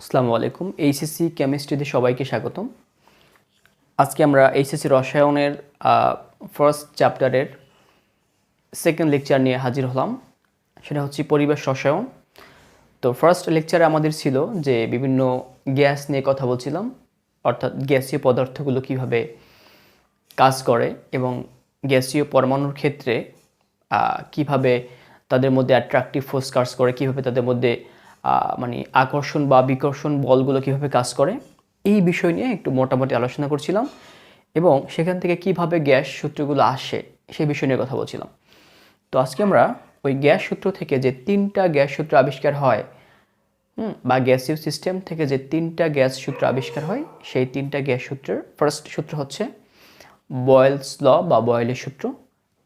আসসালামু আলাইকুম। এইচএসসি কেমিস্ট্রিতে সবাইকে স্বাগতম। আজকে আমরা এইচএসসি রসায়নের ফার্স্ট চ্যাপ্টারের সেকেন্ড লেকচার নিয়ে হাজির হলাম। সেটা হচ্ছে পরিবেশ রসায়ন। তো ফার্স্ট লেকচারে আমাদের ছিল যে বিভিন্ন গ্যাস নিয়ে কথা বলছিলাম, অর্থাৎ গ্যাসীয় পদার্থগুলো কীভাবে কাজ করে এবং গ্যাসীয় পরমাণুর ক্ষেত্রে কীভাবে তাদের মধ্যে অ্যাট্রাকটিভ ফোর্স কাজ করে, কীভাবে তাদের মধ্যে মানে আকর্ষণ বা বিকর্ষণ বলগুলো কীভাবে কাজ করে, এই বিষয় নিয়ে একটু মোটামুটি আলোচনা করছিলাম এবং সেখান থেকে কীভাবে গ্যাস সূত্রগুলো আসে সেই বিষয় নিয়ে কথা বলছিলাম। তো আজকে আমরা ওই গ্যাস সূত্র থেকে যে তিনটা গ্যাস সূত্র আবিষ্কার হয় বা গ্যাসীয় সিস্টেম থেকে যে তিনটা গ্যাস সূত্র আবিষ্কার হয়, সেই তিনটা গ্যাস সূত্রের ফার্স্ট সূত্র হচ্ছে বয়েলস ল বা বয়েলের সূত্র,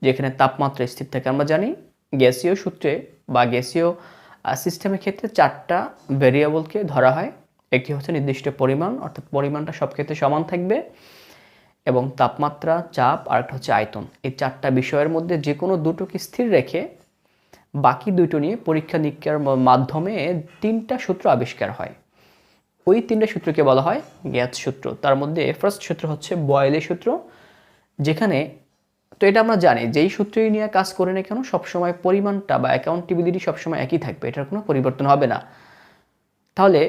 যেখানে তাপমাত্রা স্থির থাকে। আমরা জানি গ্যাসীয় সূত্রে বা গ্যাসীয় সিস্টেমের ক্ষেত্রে চারটা ভেরিয়েবলকে ধরা হয়। একটি হচ্ছে নির্দিষ্ট পরিমাণ, অর্থাৎ পরিমাণটা সব ক্ষেত্রে সমান থাকবে, এবং তাপমাত্রা, চাপ, আর একটা হচ্ছে আয়তন। এই চারটা বিষয়ের মধ্যে যে কোনো দুটোকে স্থির রেখে বাকি দুটো নিয়ে পরীক্ষা নিরীক্ষার মাধ্যমে তিনটা সূত্র আবিষ্কার হয়। ওই তিনটা সূত্রকে বলা হয় গ্যাস সূত্র। তার মধ্যে ফার্স্ট সূত্র হচ্ছে বয়েলের সূত্র, যেখানে তো এটা আমরা জানি, যেই সূত্রই নিয়ে কাজ করে না কেন, সবসময় পরিমাণটা বা অ্যাকাউন্টেবিলিটি সবসময় একই থাকবে, এটার কোনো পরিবর্তন হবে না। তাহলে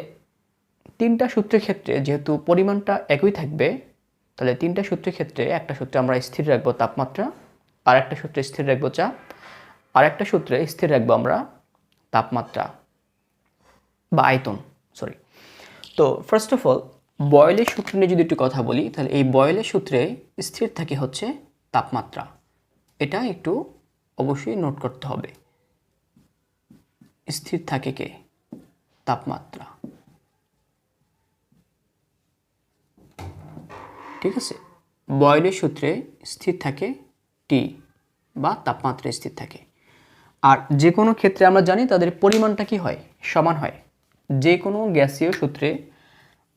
তিনটা সূত্রের ক্ষেত্রে যেহেতু পরিমাণটা একই থাকবে, তাহলে তিনটা সূত্রের ক্ষেত্রে একটা সূত্রে আমরা স্থির রাখব তাপমাত্রা আর একটা সূত্রে স্থির রাখব চাপ আর একটা সূত্রে স্থির রাখব আমরা তাপমাত্রা বা আয়তন সরি তো ফার্স্ট অফ অল বয়েলের সূত্র নিয়ে যদি একটু কথা বলি, তাহলে এই বয়েলের সূত্রে স্থির থাকে হচ্ছে? তাপমাত্রা। এটা একটু অবশ্যই নোট করতে হবে। স্থির থাকে কে? তাপমাত্রা। ঠিক আছে? বয়লের সূত্রে স্থির থাকে টি বা তাপমাত্রা স্থির থাকে। আর যে কোনো ক্ষেত্রে আমরা জানি তাদের পরিমাণটা কি হয়? সমান হয়। যে কোনো গ্যাসীয় সূত্রে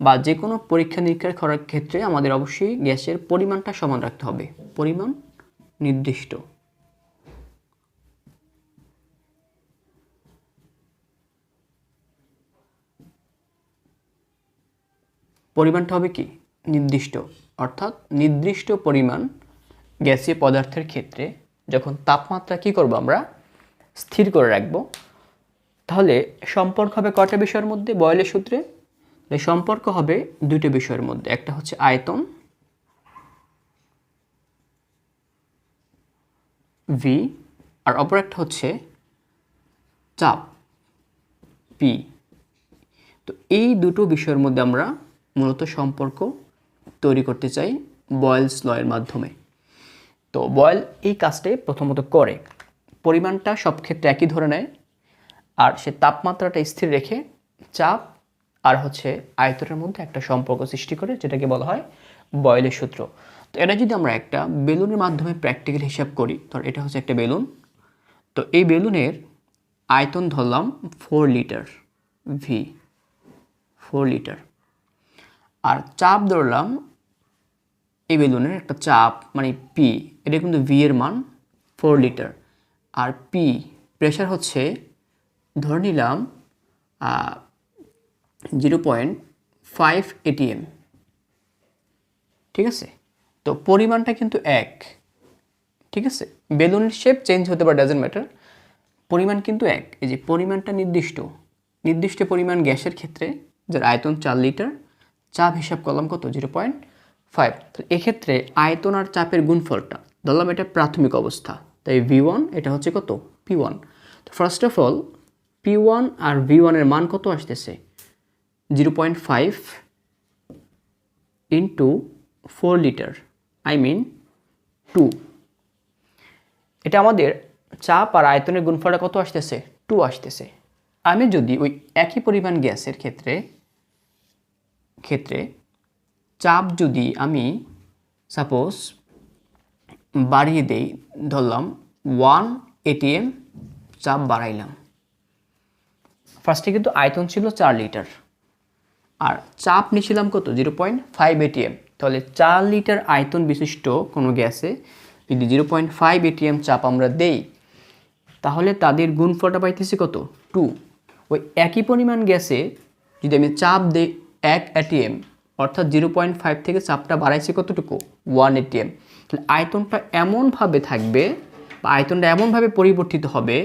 বা যে কোনো পরীক্ষা নিরীক্ষার করার ক্ষেত্রে আমাদের অবশ্যই গ্যাসের পরিমাণটা সমান রাখতে হবে। পরিমাণ নির্দিষ্ট। পরিমাণটা হবে কি? নির্দিষ্ট। অর্থাৎ নির্দিষ্ট পরিমাণ গ্যাসীয় পদার্থের ক্ষেত্রে যখন তাপমাত্রা কি করব আমরা? স্থির করে রাখব। তাহলে সম্পর্ক হবে কয়টা বিষয়ের মধ্যে? বয়লের সূত্রে তাহলে সম্পর্ক হবে দুটো বিষয়ের মধ্যে। একটা হচ্ছে আয়তন ভি আর অপর একটা হচ্ছে চাপ পি তো এই দুটো বিষয়ের মধ্যে আমরা মূলত সম্পর্ক তৈরি করতে চাই বয়েলস লয়ের মাধ্যমে। তো বয়েল এই কাজটাই প্রথমত করে। পরিমাণটা সব ক্ষেত্রে একই ধরে নেয়, আর সে তাপমাত্রাটা স্থির রেখে চাপ আর হচ্ছে আয়তনের মধ্যে একটা সম্পর্ক সৃষ্টি করে, যেটাকে বলা হয় বয়েলের সূত্র। তো এটা যদি আমরা একটা বেলুনের মাধ্যমে প্র্যাকটিক্যাল হিসাব করি, ধর এটা হচ্ছে একটা বেলুন, তো এই বেলুনের আয়তন ধরলাম four litre V four litre আর চাপ ধরলাম এই বেলুনের একটা চাপ মানে পি এটা কিন্তু ভি এর মান ফোর লিটার আর পি প্রেশার হচ্ছে, ধরে নিলাম জিরো পয়েন্ট ফাইভ এটিএম ঠিক আছে? তো পরিমাণটা কিন্তু এক। ঠিক আছে? বেলুনের শেপ চেঞ্জ হতে পারে ডাজেন্ট ম্যাটার পরিমাণ কিন্তু এক। এই যে পরিমাণটা নির্দিষ্ট। নির্দিষ্ট পরিমাণ গ্যাসের ক্ষেত্রে যার আয়তন চার লিটার, চাপ হিসাব করলাম কত? জিরো পয়েন্ট ফাইভ তো এক্ষেত্রে আয়তন আর চাপের গুণফলটা, ধরলাম এটা প্রাথমিক অবস্থা। তাই ভি ওয়ান এটা হচ্ছে কত? পি ওয়ান তো first of all P one R V ওয়ানের মান কত আসতেছে? Zero point five into four litre I mean two এটা আমাদের চাপ আর আয়তনের গুণফলটা কত আসতেছে? টু আসতেছে। আমি যদি ওই একই পরিমাণ গ্যাসের ক্ষেত্রে ক্ষেত্রে চাপ যদি আমি সাপোজ বাড়িয়ে দেই, ধরলাম ওয়ান এটিএম চাপ বাড়াইলাম। ফার্স্টে কিন্তু আয়তন ছিল চার লিটার আর চাপ নিয়েছিলাম কত? জিরো পয়েন্ট ফাইভ এটিএম তাহলে চার লিটার আয়তন বিশিষ্ট কোনো গ্যাসে যদি জিরো পয়েন্ট ফাইভ এটিএম চাপ আমরা দেই, তাহলে তাদের গুণফলটা পাইতেছি কত? টু ওই একই পরিমাণ গ্যাসে যদি আমি চাপ দেই এক এটিএম অর্থাৎ জিরো পয়েন্ট ফাইভ থেকে চাপটা বাড়াইছে কতটুকু? ওয়ান এটিএম তাহলে আয়তনটা এমনভাবে থাকবে বা আয়তনটা এমনভাবে পরিবর্তিত হবে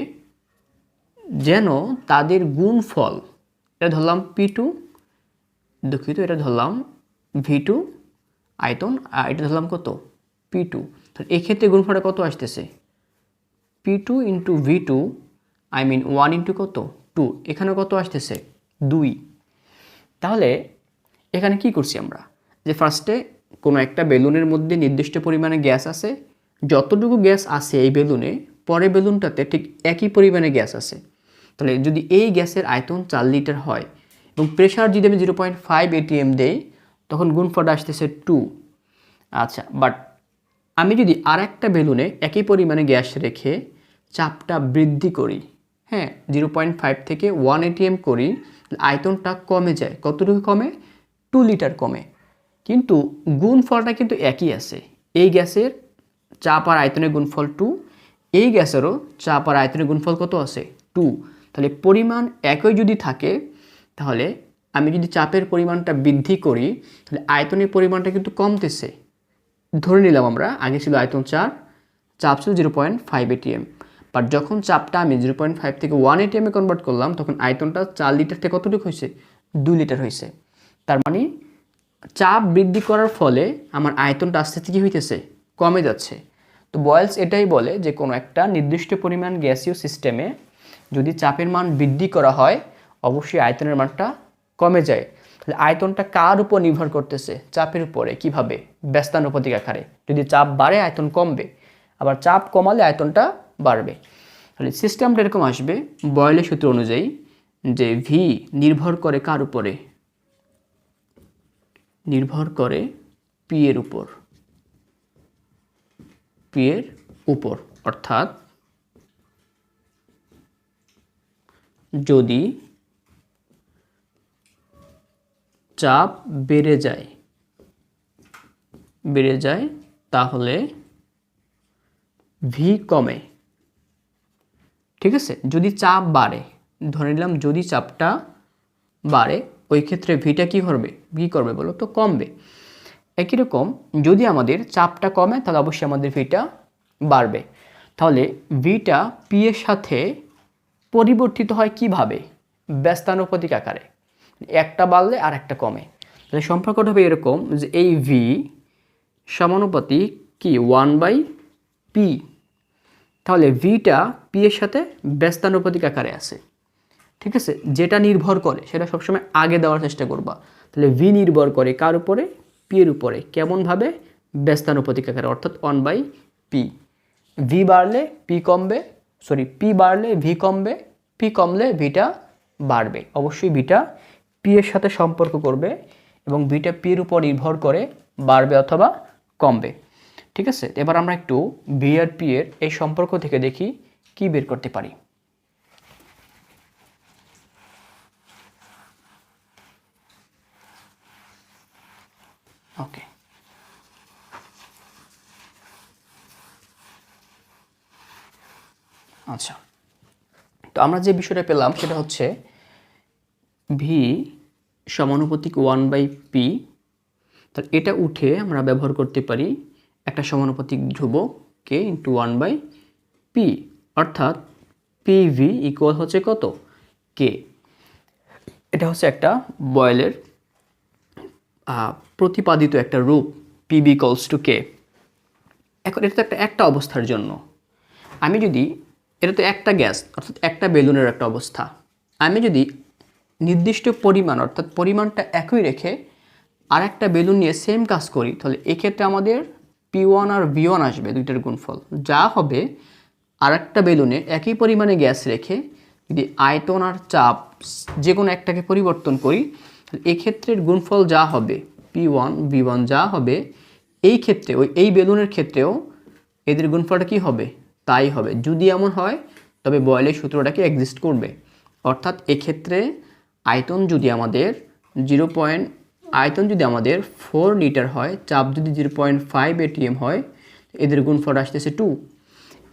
যেন তাদের গুণফল, এটা ধরলাম পি টু দুঃখিত, এটা ধরলাম ভি টু আয়তন, আর এটা ধরলাম কত? পি টু তাহলে এক্ষেত্রে গুণফলটা কত আসতেছে? P two into V two I mean one into কত? টু এখানে কত আসতেছে? দুই। তাহলে এখানে কি করছি আমরা? যে ফার্স্টে কোনো একটা বেলুনের মধ্যে নির্দিষ্ট পরিমাণে গ্যাস আছে। যতটুকু গ্যাস আছে এই বেলুনে পরে বেলুনটাতে ঠিক একই পরিমাণে গ্যাস আছে। তাহলে যদি এই গ্যাসের আয়তন চার লিটার হয় এবং প্রেশার যদি আমি জিরো পয়েন্ট ফাইভ এটিএম দেই, তখন গুণফলটা আসতেছে টু আচ্ছা বাট আমি যদি আর একটা বেলুনে একই পরিমাণে গ্যাস রেখে চাপটা বৃদ্ধি করি হ্যাঁ জিরো পয়েন্ট ফাইভ থেকে ওয়ান এটিএম করি আয়তনটা কমে যায়। কতটুকু কমে? টু লিটার কমে। কিন্তু গুণফলটা কিন্তু একই আছে। এই গ্যাসের চাপ আর আয়তনের গুণফল টু এই গ্যাসেরও চাপ আর আয়তনের গুণফল কত আছে? টু তাহলে পরিমাণ একই যদি থাকে তাহলে আমি যদি চাপের পরিমাণটা বৃদ্ধি করি, তাহলে আয়তনের পরিমাণটা কিন্তু কমতেছে। ধরে নিলাম আমরা, আগে ছিল আয়তন চার, চাপ ছিল zero point five ATM but যখন চাপটা আমি জিরো পয়েন্ট ফাইভ থেকে ওয়ান এটিএমে কনভার্ট করলাম, তখন আয়তনটা চার লিটার থেকে কতটুকু হয়েছে? দুই লিটার হয়েছে। তার মানে চাপ বৃদ্ধি করার ফলে আমার আয়তনটা আস্তে আস্তে কী হইতেছে? কমে যাচ্ছে। তো বয়েলস এটাই বলে যে কোনো একটা নির্দিষ্ট পরিমাণ গ্যাসীয় সিস্টেমে যদি চাপের মান বৃদ্ধি করা হয় অবশ্যই আয়তনের মানটা কমে যায়। তাহলে আয়তনটা কার উপর নির্ভর করতেছে? চাপের উপরে। কীভাবে? ব্যস্তানুপাতিক আকারে। যদি চাপ বাড়ে, আয়তন কমবে। আবার চাপ কমালে আয়তনটা বাড়বে। তাহলে সিস্টেমটা এরকম আসবে, বয়েলের সূত্র অনুযায়ী, যে ভি নির্ভর করে কার উপরে? নির্ভর করে পি এর উপর। পি এর উপর। অর্থাৎ যদি চাপ বেড়ে যায়। বেড়ে যায় তাহলে ভি কমে। ঠিক আছে? যদি চাপ বাড়ে, ধরে নিলাম যদি চাপটা বাড়ে, ওই ক্ষেত্রে ভিটা কি করবে? ভি করবে বলো তো, কমবে। একই রকম যদি আমাদের চাপটা কমে, তাহলে অবশ্যই আমাদের ভিটা বাড়বে। তাহলে ভিটা পি এর সাথে পরিবর্তিত হয় কীভাবে? ব্যস্তানুপাতিক আকারে। একটা বাড়লে আর একটা কমে। তাহলে সম্পর্কটা হবে এরকম যে এই ভি সমানুপাতিক কি? ওয়ান বাই পি তাহলে ভিটা পি এর সাথে ব্যস্তানুপাতিক আকারে আছে। ঠিক আছে? যেটা নির্ভর করে, সেটা সবসময় আগে দেওয়ার চেষ্টা করবা। তাহলে ভি নির্ভর করে কার উপরে? পি এর উপরে। কেমনভাবে? ব্যস্তানুপাতিক আকারে, অর্থাৎ ওয়ান বাই পি ভি বাড়লে পি কমবে সরি পি বাড়লে ভি কমবে পি কমলে ভিটা বাড়বে। অবশ্যই ভিটা পি এর সাথে সম্পর্ক করবে এবং ভিটা পি এর উপর নির্ভর করে বাড়বে অথবা কমবে। ঠিক আছে? এবার আমরা একটু ভি আর পি এর এই সম্পর্ক থেকে দেখি কি বের করতে পারি। ওকে। আচ্ছা। তো আমরা যে বিষয়টা পেলাম সেটা হচ্ছে ভি সমানুপাতিক ওয়ান বাই পি তাহলে এটা উঠে আমরা ব্যবহার করতে পারি একটা সমানুপাতিক ধ্রুবক K into one by P অর্থাৎ পি ভি ইকুয়াল হচ্ছে কত? কে এটা হচ্ছে একটা বয়েলের প্রতিপাদিত একটা রূপ পি বি কলস টু কে এখন এটা তো একটা একটা অবস্থার জন্য। আমি যদি, এটা তো একটা গ্যাস, অর্থাৎ একটা বেলুনের একটা অবস্থা। আমি যদি নির্দিষ্ট পরিমাণ, অর্থাৎ পরিমাণটা একই রেখে আর একটা বেলুন নিয়ে সেম কাজ করি, তাহলে এক্ষেত্রে আমাদের পি ওয়ান আর ভি আসবে, দুইটার গুণফল। যা হবে আর একটা বেলুনে একই পরিমাণে গ্যাস রেখে যদি আয়তন আর চাপ যে কোনো একটাকে পরিবর্তন করি এক্ষেত্রের গুণফল যা হবে পি ওয়ান ভি ওয়ান যা হবে, এই ক্ষেত্রে, ওই এই বেলুনের ক্ষেত্রেও এদের গুণফলটা কি হবে? তাই হবে। যদি এমন হয়, তবে বয়েলের সূত্রটাকে এক্সিস্ট করবে। অর্থাৎ এক্ষেত্রে আয়তন যদি আমাদের জিরো পয়েন্ট, আয়তন যদি আমাদের ফোর লিটার হয়, চাপ যদি জিরো পয়েন্ট ফাইভ এটিএম হয়, এদের গুণফল আসতেছে টু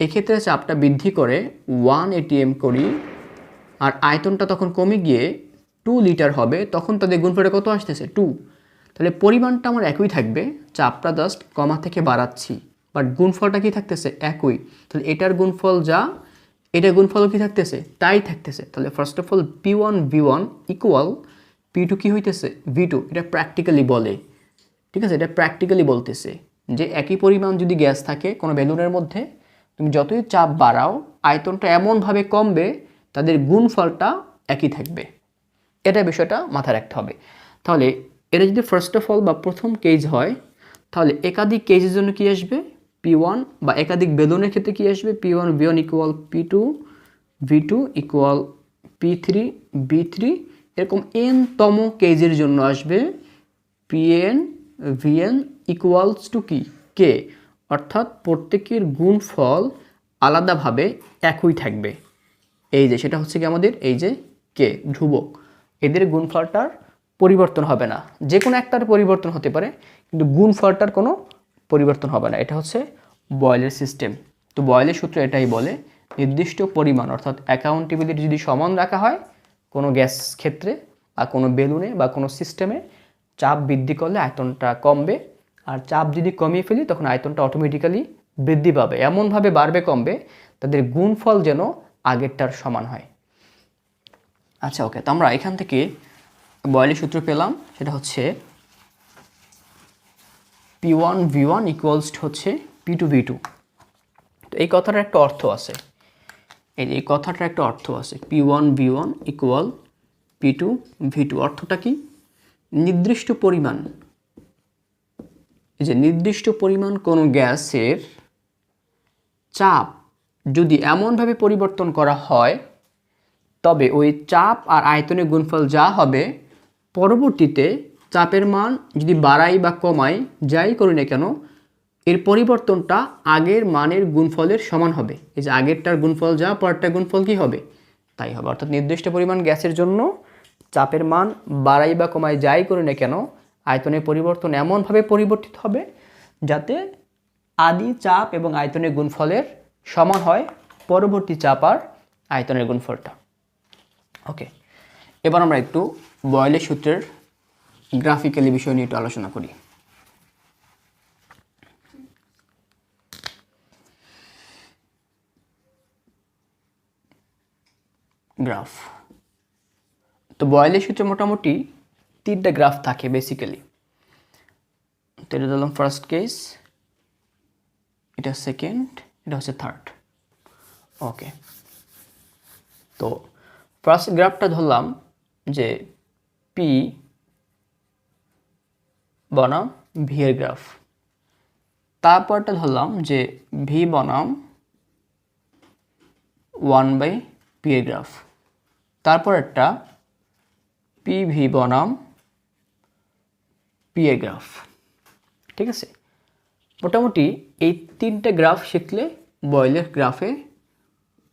এক্ষেত্রে চাপটা বৃদ্ধি করে ওয়ান এটিএম করি, আর আয়তনটা তখন কমে গিয়ে টু লিটার হবে, তখন তাদের গুণফলটা কত আসতেছে? টু তাহলে পরিমাণটা আমার একই থাকবে, চাপটা জাস্ট কমা থেকে বাড়াচ্ছি বাট গুণফলটা কি থাকতেছে? একই। তাহলে এটার গুণফল যা এটার গুণফল কি থাকতেছে? তাই থাকতেছে। তাহলে first of all P one V one equal P two কী হইতেছে? ভি টু এটা প্র্যাকটিক্যালি বলে। ঠিক আছে? এটা প্র্যাকটিক্যালি বলতেছে যে একই পরিমাণ যদি গ্যাস থাকে কোনো বেলুনের মধ্যে, তুমি যতই চাপ বাড়াও, আয়তনটা এমনভাবে কমবে, তাদের গুণফলটা একই থাকবে। এটা বিষয়টা মাথায় রাখতে হবে। তাহলে এটা যদি ফার্স্ট অফ অল বা প্রথম কেজ হয়, তাহলে একাধিক কেজের জন্য কি আসবে? পি ওয়ান বা একাধিক বেলুনের ক্ষেত্রে কি আসবে? P one V one equal P two V two equal P three V three এরকম এন তম কেজের জন্য আসবে P N V N equals to কি? কে অর্থাৎ প্রত্যেকের গুণফল আলাদাভাবে একই থাকবে। এই যে, সেটা হচ্ছে কি আমাদের? এই যে কে ধ্রুবক। এদের গুণফলটার পরিবর্তন হবে না। যে কোনো একটার পরিবর্তন হতে পারে, কিন্তু গুণফলটার কোনো পরিবর্তন হবে না। এটা হচ্ছে বয়েলের সিস্টেম। তো বয়েলের সূত্র এটাই বলে, নির্দিষ্ট পরিমাণ, অর্থাৎ অ্যাকাউন্টেবিলিটি যদি সমান রাখা হয়, কোনো গ্যাস ক্ষেত্রে বা কোনো বেলুনে বা কোনো সিস্টেমে চাপ বৃদ্ধি করলে আয়তনটা কমবে। আর চাপ যদি কমিয়ে ফেলি, তখন আয়তনটা অটোমেটিক্যালি বৃদ্ধি পাবে। এমনভাবে বাড়বে, কমবে, তাদের গুণফল যেন আগেরটার সমান হয়। আচ্ছা ওকে তো আমরা এখান থেকে বয়েলের সূত্র পেলাম। সেটা হচ্ছে P one V one equals হচ্ছে পি টু ভি টু তো এই কথাটার একটা অর্থ আছে। এই এই কথাটার একটা অর্থ আছে। P one V one equal P two V two অর্থটা কি? নির্দিষ্ট পরিমাণ। এই যে নির্দিষ্ট পরিমাণ কোনো গ্যাসের চাপ যদি এমনভাবে পরিবর্তন করা হয়, তবে ওই চাপ আর আয়তনের গুণফল যা হবে, পরবর্তীতে চাপের মান যদি বাড়াই বা কমাই, যাই করি না কেন, এর পরিবর্তনটা আগের মানের গুণফলের সমান হবে। এই যে আগেরটার গুণফল যা, পরেরটার গুণফল কি হবে? তাই হবে। অর্থাৎ নির্দিষ্ট পরিমাণ গ্যাসের জন্য চাপের মান বাড়াই বা কমাই, যাই করি না কেন, আয়তনের পরিবর্তন এমনভাবে পরিবর্তিত হবে যাতে আদি চাপ এবং আয়তনের গুণফলের সমান হয় পরবর্তী চাপ আর আয়তনের গুণফলটা। ওকে। এবার আমরা একটু বয়েলের সূত্রের গ্রাফিক্যালি বিষয় নিয়ে একটু আলোচনা করি। গ্রাফ তো বয়েলের সূত্রে মোটামুটি তিনটা গ্রাফ থাকে বেসিক্যালি তো এটা ধরলাম ফার্স্ট কেস এটা সেকেন্ড এটা হচ্ছে থার্ড ওকে তো ফার্স্ট গ্রাফটা ধরলাম যে পি বনাম ভি এর গ্রাফ তারপরটা ধরলাম যে ভি বনাম ওয়ান বাই পি এর গ্রাফ তারপর একটা পি ভি বনাম পি এর গ্রাফ ঠিক আছে? মোটামুটি এই তিনটে গ্রাফ শিখলে বয়েলের গ্রাফে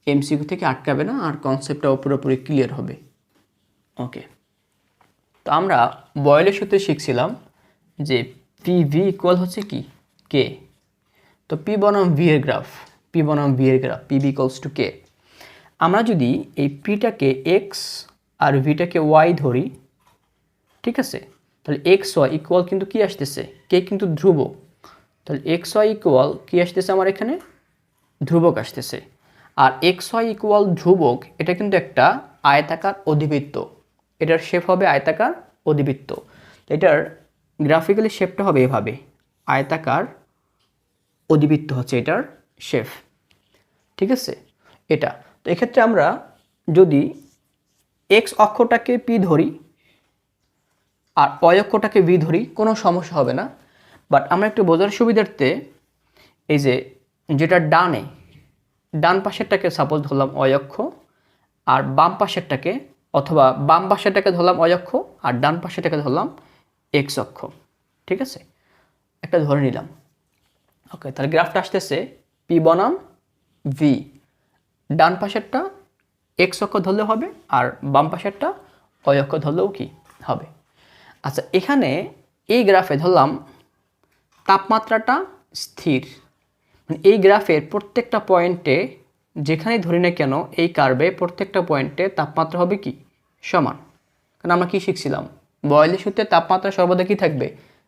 এমসিকিউ থেকে আটকাবে না আর কনসেপ্টটাও পুরোপুরি ক্লিয়ার হবে। ওকে তো আমরা বয়েলের সূত্রে শিখছিলাম যে পি ভি ইকুয়াল হচ্ছে কি? কে তো পি বনাম ভি এর গ্রাফ পি বনাম ভি এর graph P V equals to K আমরা যদি এই পিটাকে এক্স আর ভিটাকে ওয়াই ধরি, ঠিক আছে? তাহলে এক্স ওয়াই ইকুয়াল কিন্তু কি আসতেছে? কে কিন্তু ধ্রুবক। তাহলে এক্স ওয়াই ইকুয়াল কী আসতেছে আমার এখানে? ধ্রুবক আসতেছে। আর এক্স ওয়াই ইকুয়াল ধ্রুবক, এটা কিন্তু একটা আয়তাকার অধিবৃত্ত। এটার শেপ হবে আয়তাকার অধিবৃত্ত। এটার গ্রাফিক্যালি শেপটা হবে এভাবে। আয়তাকার অধিবৃত্ত হচ্ছে এটার শেপ ঠিক আছে? এটা। তো এক্ষেত্রে আমরা যদি এক্স অক্ষটাকে পি ধরি আর অয় অক্ষটাকে ভি ধরি, কোনো সমস্যা হবে না। বাট আমরা একটু বোঝার সুবিধার্থে এই যে যেটা ডানে, ডান পাশেরটাকে সাপোজ ধরলাম অয়ক্ষ আর বাম পাশেরটাকে অথবা বাম পাশেরটাকে ধরলাম অয়ক্ষ আর ডান পাশেরটাকে ধরলাম এক্স অক্ষ, ঠিক আছে? একটা ধরে নিলাম। ওকে তাহলে গ্রাফটা আসতেছে পি বনাম ভি ডান পাশেরটা এক্স অক্ষ ধরলেও হবে আর বাম পাশেরটা অয় অক্ষ ধরলেও কি হবে? আচ্ছা এখানে এই গ্রাফে ধরলাম তাপমাত্রাটা স্থির। মানে এই গ্রাফের প্রত্যেকটা পয়েন্টে যেখানেই ধরি না কেন, এই কার্ভে প্রত্যেকটা পয়েন্টে তাপমাত্রা হবে কি? সমান। কারণ আমরা কি শিখছিলাম? বয়লের সূত্রে তাপমাত্রা সর্বদা কি থাকবে?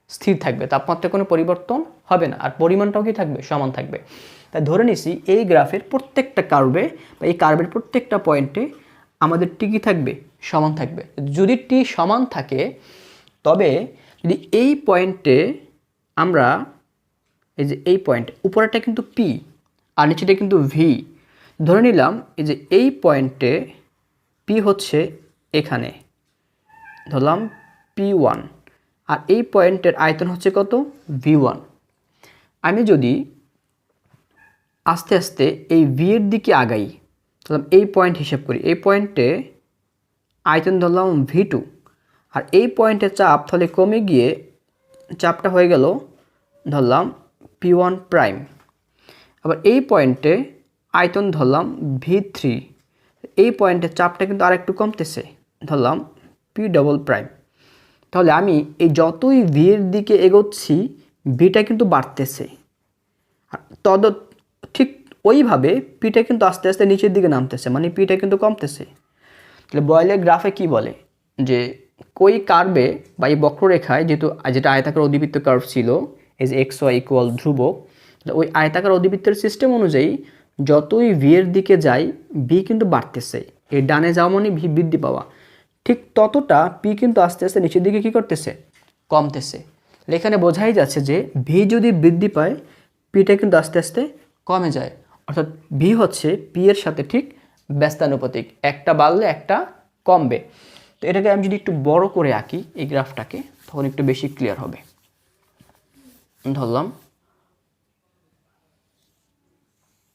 স্থির থাকবে। তাপমাত্রা কোনো পরিবর্তন হবে না। আর পরিমাণটাও কি থাকবে? সমান থাকবে। তাই ধরে নিছি এই গ্রাফের প্রত্যেকটা কার্ভে বা এই কার্ভের প্রত্যেকটা পয়েন্টে আমাদের টি কি থাকবে? সমান থাকবে। যদি টি সমান থাকে, তবে যদি এই পয়েন্টে আমরা এই যে এই পয়েন্ট উপরেটা কিন্তু পি আর নিচেটা কিন্তু ভি ধরে নিলাম এই যে এই পয়েন্টে পি হচ্ছে এখানে। ধরলাম পি ওয়ান। আর এই পয়েন্টের আয়তন হচ্ছে কত? V one. আমি যদি আস্তে আস্তে এই ভি এর দিকে আগাই ধরলাম এই পয়েন্ট হিসেব করি। এই পয়েন্টে আয়তন ধরলাম ভি টু। আর এই পয়েন্টে চাপ তাহলে কমে গিয়ে চাপটা হয়ে গেল ধরলাম পি ওয়ান প্রাইম। আবার এই পয়েন্টে আয়তন ধরলাম ভি থ্রি। এই পয়েন্টে চাপটা কিন্তু আরেকটু কমতেছে, ধরলাম পি ডবল প্রাইম। তাহলে আমি এই যতই ভি এর দিকে এগোচ্ছি ভিটা কিন্তু বাড়তেছে। আর তদ, ঠিক ওইভাবে পিটা কিন্তু আস্তে আস্তে নিচের দিকে নামতেছে মানে পিটা কিন্তু কমতেছে। তাহলে বয়েলের গ্রাফে কি বলে? যে কই কার্ভে বা এই বক্ররেখায় যেহেতু যেটা আয়তাকার অধিবৃত্ত কার্ভ ছিল এজ এক্স ওয়াই ইকুয়াল ধ্রুবক ওই আয়তাকার অধিবৃত্তের সিস্টেম অনুযায়ী যতই ভি এর দিকে যাই ভি কিন্তু বাড়তেছে। এই ডানে যাওয়া মানে ভি, বৃদ্ধি পাওয়া। ঠিক ততটা পি কিন্তু আস্তে আস্তে নিচের দিকে কী করতেছে? কমতেছে। এখানে বোঝাই যাচ্ছে যে ভি যদি বৃদ্ধি পায় পিটা কিন্তু আস্তে আস্তে কমে যায়। অর্থাৎ ভি হচ্ছে পি এর সাথে ঠিক ব্যস্তানুপাতিক। একটা বাড়লে একটা কমবে। তো এটাকে আমি যদি একটু বড় করে আঁকি এই গ্রাফটাকে, তখন একটু বেশি ক্লিয়ার হবে। ধরলাম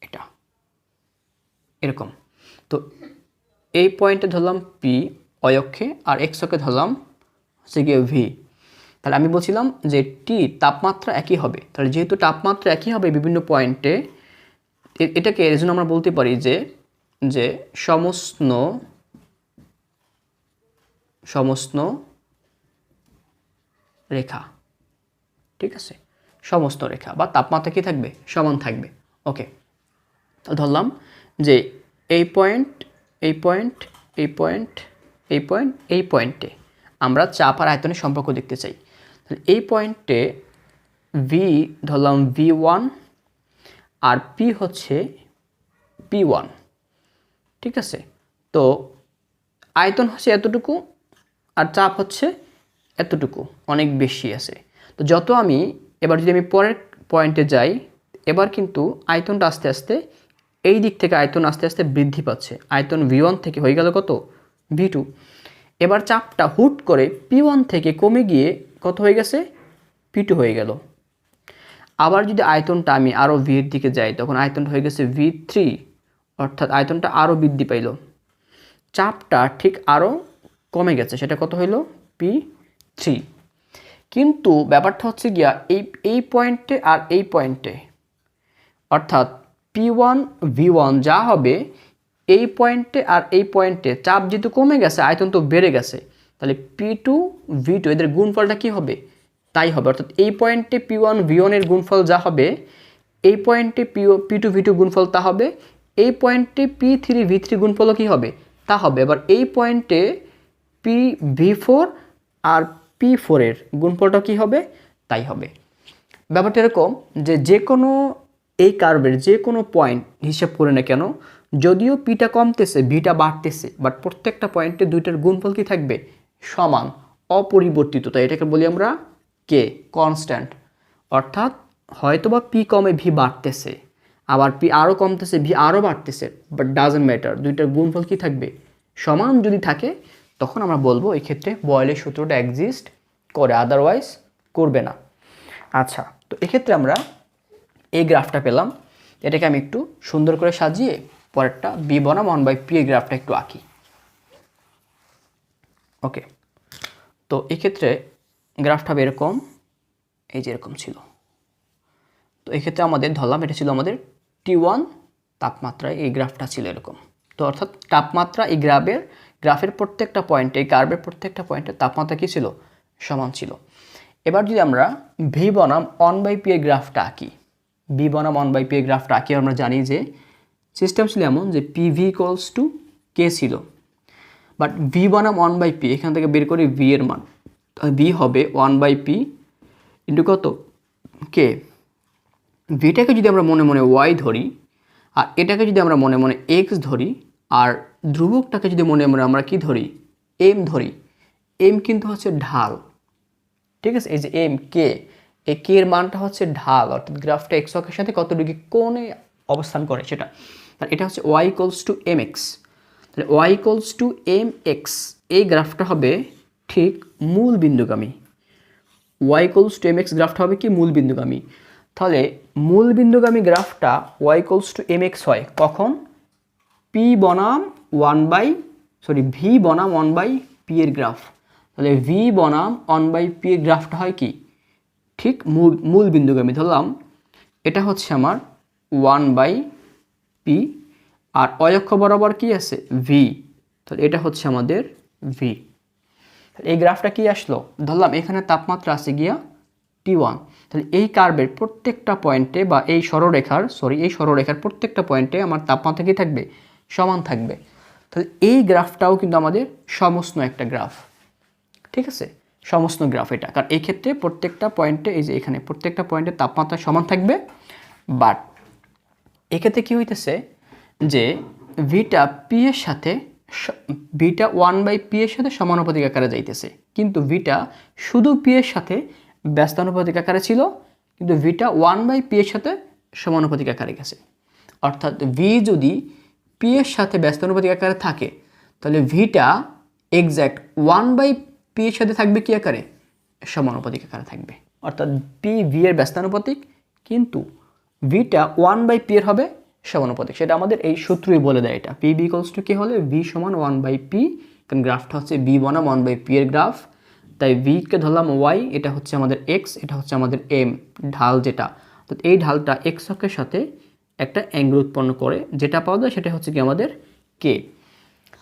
এটা। এরকম। তো এই পয়েন্টে ধরলাম পি অয়ক্ষে আর এক্সকে ধরলাম হচ্ছে গিয়ে ভি তাহলে আমি বলছিলাম যে টি তাপমাত্রা একই হবে। তাহলে যেহেতু তাপমাত্রা একই হবে বিভিন্ন পয়েন্টে এটাকে এর জন্য আমরা বলতে পারি যে যে সমস্ত সমস্ত রেখা। ঠিক আছে? সমস্ত রেখা বা তাপমাত্রা কি থাকবে? সমান থাকবে। ওকে ধরলাম যে এই পয়েন্ট এই পয়েন্ট এই পয়েন্ট এই পয়েন্ট এই পয়েন্টে আমরা চাপ আর আয়তনের সম্পর্ক দেখতে চাই। তাহলে এই পয়েন্টে ভি ধরলাম ভি ওয়ান আর পি হচ্ছে পি ওয়ান ঠিক আছে? তো আয়তন হচ্ছে এতটুকু আর চাপ হচ্ছে এতটুকু, অনেক বেশি আছে। তো যত আমি, এবার যদি আমি পরের পয়েন্টে যাই, এবার কিন্তু আয়তনটা আস্তে আস্তে এই দিক থেকে আয়তন আস্তে আস্তে বৃদ্ধি পাচ্ছে। আয়তন ভি ওয়ান থেকে হয়ে গেল কত? V two. এবার চাপটা হুট করে পি ওয়ান থেকে কমে গিয়ে কত হয়ে গেছে? পি টু হয়ে গেল। আবার যদি আয়তনটা আমি আরও ভি এর দিকে যাই, তখন আয়তনটা হয়ে গেছে ভি থ্রি, অর্থাৎ আয়তনটা আরও বৃদ্ধি পাইল। চাপটা ঠিক আরও কমে গেছে, সেটা কত হইল? P three. কিন্তু ব্যাপারটা হচ্ছে গিয়া, এই এই পয়েন্টে আর এই পয়েন্টে, অর্থাৎ পি ওয়ান, ভি ওয়ান যা হবে এই পয়েন্টে আর এই পয়েন্টে চাপ যেহেতু কমে গেছে, আয়তন তো বেড়ে গেছে, তাহলে পি টু ভি টু এদের গুণফলটা কী হবে? তাই হবে। অর্থাৎ এই পয়েন্টে পি ওয়ান ভি ওয়ানের গুণফল যা হবে, এই পয়েন্টে পি ও পি টু ভি টু গুণফল তা হবে, এই পয়েন্টে পি থ্রি ভি থ্রি গুণফলও কী হবে? তা হবে। এবার এই পয়েন্টে পি ভি ফোর আর পি ফোরের গুণফলটা কী হবে? তাই হবে। ব্যাপারটা এরকম যে যে কোনো এই কার্ভের যে কোনো পয়েন্ট হিসাব করে না কেন যদিও পিটা কমতেছে ভিটা বাড়তেছে বাট প্রত্যেকটা পয়েন্টে দুইটার গুণফল কি থাকবে? সমান, অপরিবর্তিত, তাই এটাকে বলি আমরা কে কনস্ট্যান্ট অর্থাৎ হয়তোবা পি কমে ভি বাড়তেছে, আবার পি আরও কমতেছে ভি আরও বাড়তেছে বাট ডাজেন্ট ম্যাটার দুইটার গুণফল কি থাকবে? সমান যদি থাকে, তখন আমরা বলব এই ক্ষেত্রে বয়েলের সূত্রটা এক্সিস্ট করে আদারওয়াইজ করবে না। আচ্ছা তো এক্ষেত্রে আমরা এই গ্রাফটা পেলাম, এটাকে আমি একটু সুন্দর করে সাজিয়ে পরেরটা, বি বনাম ওয়ান বাই পি গ্রাফটা একটু আঁকি। ওকে, তো এক্ষেত্রে গ্রাফটা হবে এরকম এই যে এরকম ছিল। তো এক্ষেত্রে আমাদের ধরলাম, এটা ছিল আমাদের টি ওয়ান তাপমাত্রায় এই গ্রাফটা ছিল এরকম। তো অর্থাৎ তাপমাত্রা এই গ্রাফের গ্রাফের প্রত্যেকটা পয়েন্টে এই কার্ভের প্রত্যেকটা পয়েন্টে তাপমাত্রা কী ছিল? সমান ছিল। এবার যদি আমরা ভি বনাম অন বাই পি এর গ্রাফটা আঁকি। বি বনাম অন বাই পি এর গ্রাফটা আঁকি, আমরা জানি যে সিস্টেম ছিল এমন যে P V equals to K ছিল। বাট ভি বনাম ওয়ান বাই পি এখান থেকে বের করি ভি এর মান। ভি হবে ওয়ান বাই পি ইন্টু কত? কে ভিটাকে যদি আমরা মনে মনে ওয়াই ধরি, আর এটাকে যদি আমরা মনে মনে এক্স ধরি, আর ধ্রুবকটাকে যদি মনে মনে আমরা কি ধরি? এম ধরি। এম কিন্তু হচ্ছে ঢাল। ঠিক আছে? এই যে এম কে এই কে এর মানটা হচ্ছে ঢাল, অর্থাৎ গ্রাফটা এক্স অক্ষের সাথে কত ডিগ্রি কোণে অবস্থান করে সেটা। আর এটা হচ্ছে Y equals to M X তাহলে Y equals to M X এই গ্রাফটা হবে ঠিক মূল বিন্দুগামী। Y equals to M X গ্রাফটা হবে কি মূল বিন্দুগামী? তাহলে মূল বিন্দুগামী গ্রাফটা Y equals to M X হয় কখন? পি বনাম ওয়ান বাই সরি ভি বনাম ওয়ান বাই পি এর গ্রাফ। তাহলে ভি বনাম ওয়ান বাই পি এর গ্রাফটা হয় কি? ঠিক মূল মূল বিন্দুগামী ধরলাম। এটা হচ্ছে আমার ওয়ান বাই পি আর অয়ক্ষ বরাবর কি আছে? ভি তাহলে এটা হচ্ছে আমাদের ভি এই গ্রাফটা কি আসলো? ধরলাম এখানে তাপমাত্রা আছে গিয়া টি ওয়ান তাহলে এই কার্ভের প্রত্যেকটা পয়েন্টে বা এই সরলরেখার সরি এই সরলরেখার প্রত্যেকটা পয়েন্টে আমার তাপমাত্রা কি থাকবে? সমান থাকবে। তাহলে এই গ্রাফটাও কিন্তু আমাদের সমস্ত একটা গ্রাফ। ঠিক আছে? সমস্ত গ্রাফ এটা। কারণ এই ক্ষেত্রে প্রত্যেকটা পয়েন্টে, এই যে এখানে প্রত্যেকটা পয়েন্টে তাপমাত্রা সমান থাকবে বাট এক্ষেত্রে কী হইতেছে যে ভিটা পি এর সাথে ভিটা ওয়ান বাই পি এর সাথে সমানুপাতিক আকারে যাইতেছে। কিন্তু ভিটা শুধু পি এর সাথে ব্যস্তানুপাতিক আকারে ছিল, কিন্তু ভিটা ওয়ান বাই পি এর সাথে সমানুপাতিক আকারে গেছে। অর্থাৎ ভি যদি পি এর সাথে ব্যস্তানুপাতিক আকারে থাকে, তাহলে ভিটা এক্স্যাক্ট ওয়ান বাই পি এর সাথে থাকবে কি আকারে? সমানুপাতিক আকারে থাকবে। অর্থাৎ পি ভি এর ব্যস্তানুপাতিক, কিন্তু ভিটা ওয়ান বাই পি এর হবে সমানুপাতিক। সেটা আমাদের এই সূত্রই বলে দেয় এটা। পি বি ইকলস টু কি হলে ভি সমান ওয়ান বাই পি কারণ গ্রাফটা হচ্ছে বি বনাম ওয়ান বাই পি এর গ্রাফ তাই ভিকে ধরলাম ওয়াই এটা হচ্ছে আমাদের এক্স এটা হচ্ছে আমাদের এম ঢাল যেটা। তো এই ঢালটা এক্স অক্ষের সাথে একটা অ্যাঙ্গেল উৎপন্ন করে, যেটা পাওয়া যায় সেটা হচ্ছে কি আমাদের কে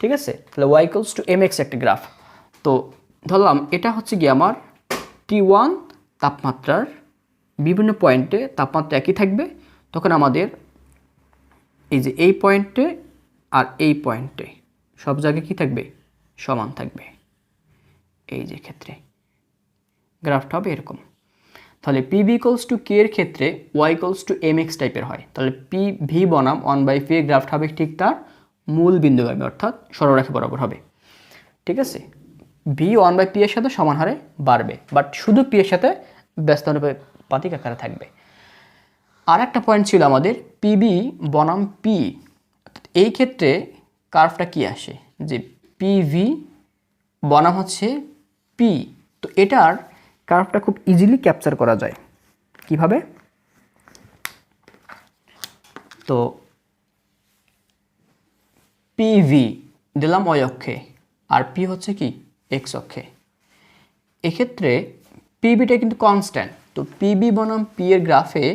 ঠিক আছে? তাহলে Y equals to M X একটা গ্রাফ তো ধরলাম, এটা হচ্ছে কি আমার টি ওয়ান তাপমাত্রার বিভিন্ন পয়েন্টে তাপমাত্রা একই থাকবে, তখন আমাদের এই যে এই পয়েন্টে আর এই পয়েন্টে সব জায়গায় কি থাকবে? সমান থাকবে। এই যে ক্ষেত্রে গ্রাফটা হবে এরকম। তাহলে P V equals to K এর ক্ষেত্রে Y equals to M X টাইপের হয়। তাহলে পি ভি বনাম ওয়ান বাই পি এর গ্রাফটা হবে ঠিক তার মূল বিন্দুগামী অর্থাৎ সরলরেখা বরাবর হবে। ঠিক আছে? ভি ওয়ান বাই পি এর সাথে সমান হারে বাড়বে বাট শুধু পি এর সাথে ব্যস্ত পাতিক আকারে থাকবে। আর একটা পয়েন্ট ছিল আমাদের পিবি বনাম পি এই ক্ষেত্রে কার্ভটা কি আসে? যে পিভি বনাম হচ্ছে পি তো এটার কার্ভটা খুব ইজিলি ক্যাপচার করা যায়। কীভাবে? তো পিভি দিলাম অক্ষে। আর পি হচ্ছে কি? এক্স অক্ষে। এক্ষেত্রে পিবিটা কিন্তু কনস্ট্যান্ট তো পিবি বনাম পি এর গ্রাফে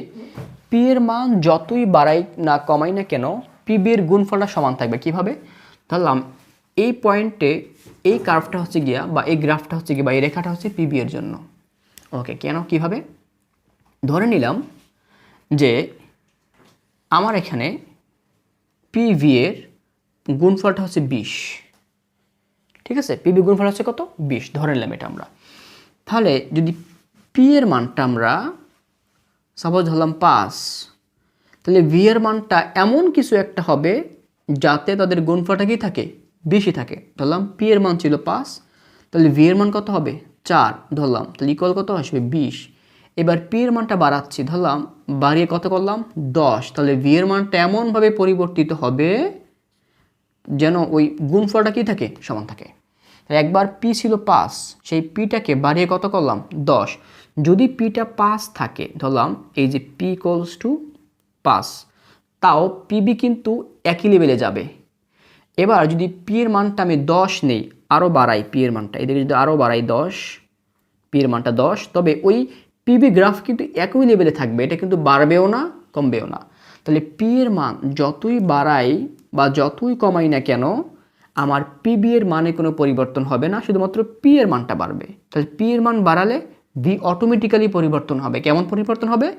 পি এর মান যতই বাড়াই না কমাই না কেন পিবি এর গুণফলটা সমান থাকবে। কীভাবে? ধরলাম, এই পয়েন্টে এই কার্ভটা হচ্ছে গিয়া বা এই গ্রাফটা হচ্ছে গিয়া বা এই রেখাটা হচ্ছে পিবি এর জন্য। ওকে কেন? কীভাবে? ধরে নিলাম যে আমার এখানে পিভি এর গুণফলটা হচ্ছে বিশ। ঠিক আছে? পিবি গুণফল হচ্ছে কত? বিশ। ধরে নিলাম এটা আমরা। তাহলে যদি পি এর মানটা আমরা সাপোজ ধরলাম পাঁচ, তাহলে ভি এর মানটা এমন কিছু একটা হবে যাতে তাদের গুণফলটা কি থাকে? বেশি থাকে। ধরলাম পি এর মান ছিল পাঁচ, তাহলে ভি এর মান কত হবে? চার। ধরলাম, তাহলে ইকুয়াল কত আসবে? বিশ। এবার পি এর মানটা বাড়াচ্ছি, ধরলাম বাড়িয়ে কত করলাম? দশ। তাহলে ভি এর মানটা এমনভাবে পরিবর্তিত হবে যেন ওই গুণফলটা কি থাকে? সমান থাকে। একবার পি ছিল পাঁচ, সেই পিটাকে বাড়িয়ে কত করলাম? দশ। যদি পিটা পাঁচ থাকে, ধরলাম এই যে পি ইকলস টু পাঁচ, তাও পিবি কিন্তু একই লেভেলে যাবে। এবার যদি পি এর মানটা আমি দশ নেই আরও বাড়াই পি এর মানটা। এদিকে যদি আরও বাড়াই দশ, পি এর মানটা দশ, তবে ওই পিবি গ্রাফ কিন্তু একই লেভেলে থাকবে। এটা কিন্তু বাড়বেও না, কমবেও না। তাহলে পি এর মান যতই বাড়াই বা যতই কমাই না কেন আমার পিবি এর মানে কোনো পরিবর্তন হবে না, শুধুমাত্র পি এর মানটা বাড়বে। তাহলে পি এর মান বাড়ালে ভি অটোমেটিক্যালি পরিবর্তন হবে। কেমন পরিবর্তন হবে?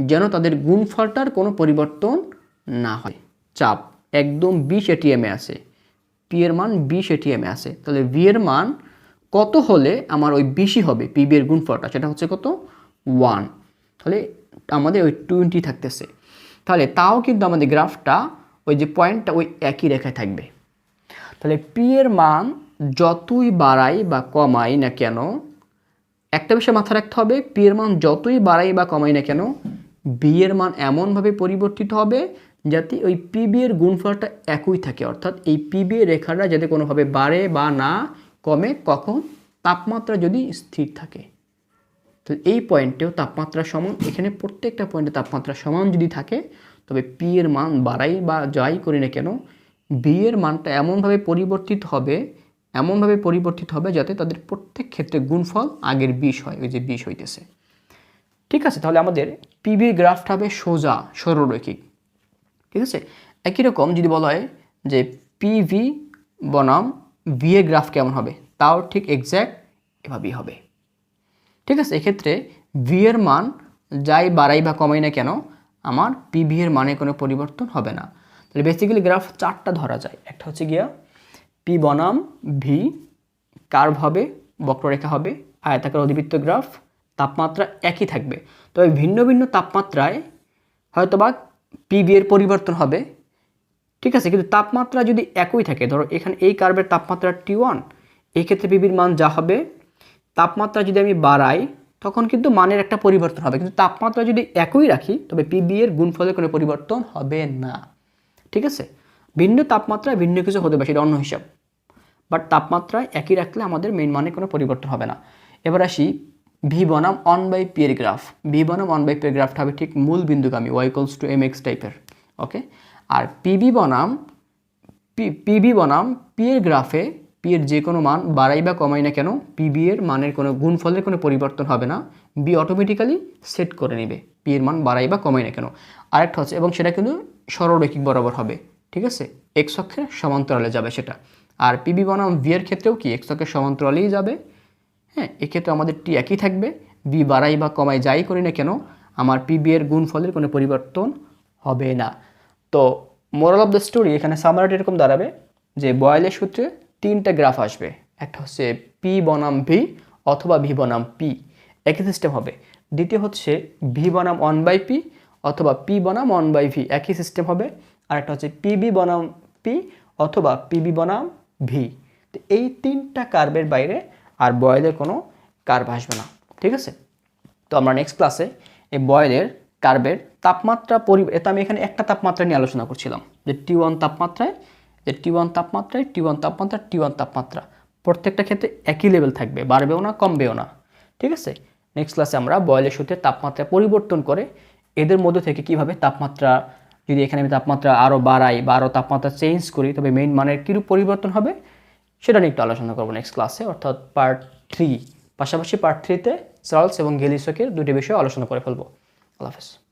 যেন তাদের গুণফলটার কোনো পরিবর্তন না হয়। চাপ, একদম বিশ এটিএমে আছে। পি এর মান বিশ এটিএমে আছে। তাহলে ভি এর মান কত হলে আমার ওই বিশই হবে? পি বি এর গুণফলটা, সেটা হচ্ছে কত? ওয়ান। তাহলে আমাদের ওই টোয়েন্টি থাকতেছে। তাহলে তাও কিন্তু আমাদের গ্রাফটা ওই যে পয়েন্টটা ওই একই রেখায় থাকবে। তাহলে পি এর মান যতই বাড়াই বা কমাই না কেন, একটা বিষয় মাথায় রাখতে হবে পি এর মান যতই বাড়াই বা কমাই না কেন বি এর মান এমনভাবে পরিবর্তিত হবে যাতে ওই পিবি এর গুণফলটা একই থাকে। অর্থাৎ এই পিবি রেখাটা যাতে কোনোভাবে বাড়ে বা না কমে, কখন? তাপমাত্রা যদি স্থির থাকে। তো এই পয়েন্টেও তাপমাত্রা সমান, এখানে প্রত্যেকটা পয়েন্টে তাপমাত্রা সমান যদি থাকে, তবে পি এর মান বাড়াই বা যাই করি না কেন বি এর মানটা এমনভাবে পরিবর্তিত হবে, এমনভাবে পরিবর্তিত হবে যাতে তাদের প্রত্যেক ক্ষেত্রে গুণফল আগের বিষ হয়, ওই যে বিষ হইতেছে। ঠিক আছে, তাহলে আমাদের পিবির গ্রাফটা হবে সোজা, সরলরৈখিক। ঠিক আছে? একই রকম যদি বলা হয় যে পিভি বনাম এর গ্রাফ কেমন হবে, তাও ঠিক এক্স্যাক্ট এভাবেই হবে। ঠিক আছে, এক্ষেত্রে এর মান যাই বাড়াই বা কমাই না কেন, আমার পিভি এর মানে কোনো পরিবর্তন হবে না। তাহলে বেসিক্যালি গ্রাফ চারটা ধরা যায়। একটা হচ্ছে গিয়া পি বনাম ভি কার্ভ হবে, বক্ররেখা হবে, আয়তাকার অধিবৃত্ত গ্রাফ তাপমাত্রা একই থাকবে। তবে ভিন্ন ভিন্ন তাপমাত্রায় হয়তোবা পিবি এর পরিবর্তন হবে। ঠিক আছে, কিন্তু তাপমাত্রা যদি একই থাকে, ধরো এখানে এই কার্ভের তাপমাত্রা টি ওয়ান এই ক্ষেত্রে পিবির মান যা হবে, তাপমাত্রা যদি আমি বাড়াই, তখন কিন্তু মানের একটা পরিবর্তন হবে। কিন্তু তাপমাত্রা যদি একই রাখি, তবে পিবি এর গুণফলের কোনো পরিবর্তন হবে না। ঠিক আছে? ভিন্ন তাপমাত্রায় ভিন্ন কিছু হতে পারে, সেটা অন্য হিসাব। বাট তাপমাত্রায় একই রাখলে আমাদের মেইন মানে কোনো পরিবর্তন হবে না। এবার আসি ভি বনাম অন বাই পি এর গ্রাফ ভি বনাম অন বাই পি এর গ্রাফটা হবে ঠিক মূল বিন্দুগামী Y equals to M X টাইপের ওকে আর পিবি বনাম পিবি বনাম পি এর গ্রাফে পি এর যে কোনো মান বাড়াই বা কমাই না কেন পিবি এর মানের কোনো গুণফলের কোনো পরিবর্তন হবে না। বি অটোমেটিক্যালি সেট করে নেবে। পি এর মান বাড়াই বা কমাই না কেন। আরেকটা হচ্ছে, এবং সেটা কিন্তু সরলরৈখিক বরাবর হবে, ঠিক আছে? এক্স অক্ষের সমান্তরালে যাবে সেটা। আর পিবি বনাম ভি এর ক্ষেত্রেও কি? এক্স অক্ষের সমান্তরালেই যাবে। হ্যাঁ এক্ষেত্রে আমাদের টি একই থাকবে। বি বাড়াই বা কমাই যাই করি না কেন, আমার পিবি এর গুণফলের কোনো পরিবর্তন হবে না। তো মোরাল অফ দ্য স্টোরি এখানে সামারিটি এরকম দাঁড়াবে যে বয়েলের সূত্রে তিনটা গ্রাফ আসবে। একটা হচ্ছে পি বনাম ভি অথবা ভি বনাম পি একই সিস্টেম হবে। দ্বিতীয় হচ্ছে ভি বনাম ওয়ান বাই পি অথবা পি বনাম ওয়ান বাই ভি একই সিস্টেম হবে। আর একটা হচ্ছে পিবি বনাম পি অথবা পিবি বনাম ভি তো এই তিনটা কার্ভের বাইরে আর বয়েলের কোনো কার্ভ আসবে না, ঠিক আছে? তো আমরা নেক্সট ক্লাসে এই বয়েলের কার্ভের তাপমাত্রা পরি এটা আমি এখানে একটা তাপমাত্রা নিয়ে আলোচনা করছিলাম, যে টি ওয়ান তাপমাত্রায়, যে টি ওয়ান তাপমাত্রায় টি ওয়ান তাপমাত্রা টি ওয়ান তাপমাত্রা। প্রত্যেকটা ক্ষেত্রে একই লেভেল থাকবে, বাড়বেও না, কমবেও না, ঠিক আছে? নেক্সট ক্লাসে আমরা বয়েলের সূত্রে তাপমাত্রা পরিবর্তন করে এদের মধ্যে থেকে কীভাবে তাপমাত্রা, যদি এখানে আমি তাপমাত্রা আরও বাড়াই বা আরও তাপমাত্রা চেঞ্জ করি, তবে মেইন মানের কীরূপ পরিবর্তন হবে, সেটা নিয়ে একটু আলোচনা করব নেক্সট ক্লাসে অর্থাৎ পার্ট থ্রি পাশাপাশি পার্ট থ্রিতে চার্লস এবং গেলিসকের দুটি বিষয়ে আলোচনা করে ফেলব। আল্লাহ হাফেজ।